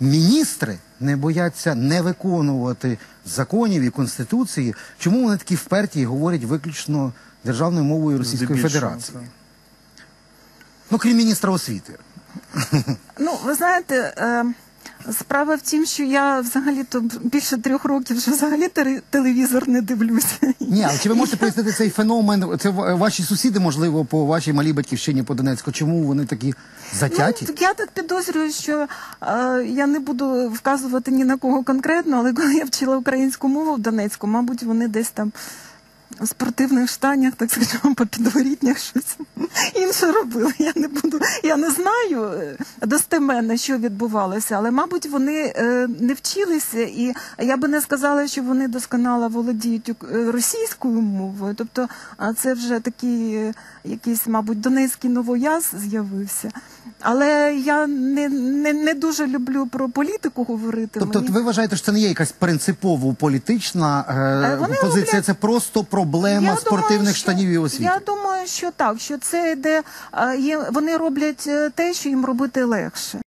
міністри не бояться не виконувати законів і конституції. Чому вони такі вперті і говорять виключно державною мовою Російської Здебільшого, Федерації? так. Ну, крім міністра освіти. Ну, ви знаєте, е, справа в тім, що я взагалі-то більше трьох років вже взагалі теле- телевізор не дивлюся. Ні, але чи ви можете пояснити цей феномен? Це ва- ваші сусіди, можливо, по вашій малій батьківщині по Донецьку. Чому вони такі затяті? Ну, я так підозрюю, що е, я не буду вказувати ні на кого конкретно, але коли я вчила українську мову в Донецьку, мабуть, вони десь там у спортивних штанях, так скажімо, по підворітнях щось інше робили. Я не буду, я не знаю е, достеменно, що відбувалося, але, мабуть, вони е, не вчилися, і я би не сказала, що вони досконало володіють е, російською мовою. Тобто, це вже такий якийсь, мабуть, донецький новояз з'явився. Але я не, не, не дуже люблю про політику говорити. Тобто, Мені- ви вважаєте, що це не є якась принципово політична е, Е, позиція, Говорять... це просто проблема Я спортивних думаю, що- штанів і освіти. Я думаю, що так, що це йде, е, вони роблять е, те, що їм робити легше.